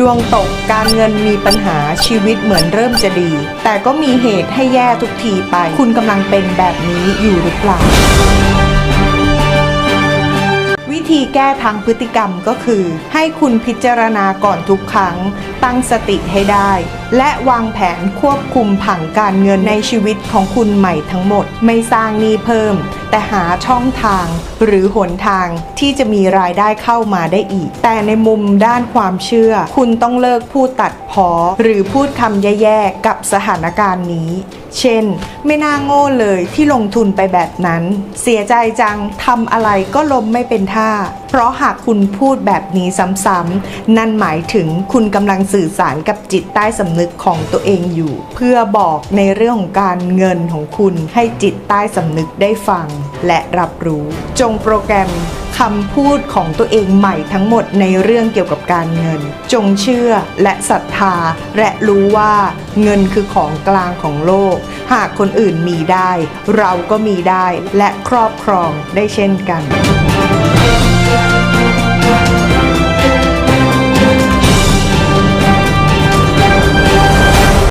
ดวงตกการเงินมีปัญหาชีวิตเหมือนเริ่มจะดี แต่ก็มีเหตุให้แย่ทุกทีไป คุณกำลังเป็นแบบนี้อยู่หรือเปล่า แก้ทางพฤติกรรมก็คือ ให้คุณพิจารณาก่อนทุกครั้ง ตั้งสติให้ได้ และวางแผนควบคุมผังการเงินในชีวิตของคุณใหม่ทั้งหมด ไม่สร้างหนี้เพิ่ม แต่หาช่องทาง หรือหนทางที่จะมีรายได้เข้ามาได้อีก แต่ในมุมด้านความเชื่อ คุณต้องเลิกพูดตัดพอ หรือพูดคำแย่ๆกับสถานการณ์นี้ เช่น ไม่น่าโง่เลยที่ลงทุนไปแบบนั้น เสียใจจังทำอะไรก็ล้มไม่เป็นท่า เพราะหากคุณพูดแบบนี้ซ้ำๆนั่นหมายถึงคุณกำลังสื่อสารกับจิตใต้สำนึกของตัวเองอยู่ เพื่อบอกในเรื่องของการเงินของคุณให้จิตใต้สำนึกได้ฟัง และรับรู้ จงโปรแกรม คำพูดของตัวเองใหม่ทั้งหมดในเรื่องเกี่ยวกับการเงิน จงเชื่อและศรัทธา และรู้ว่าเงินคือของกลางของโลก หากคนอื่นมีได้ เราก็มีได้และครอบครองได้เช่นกัน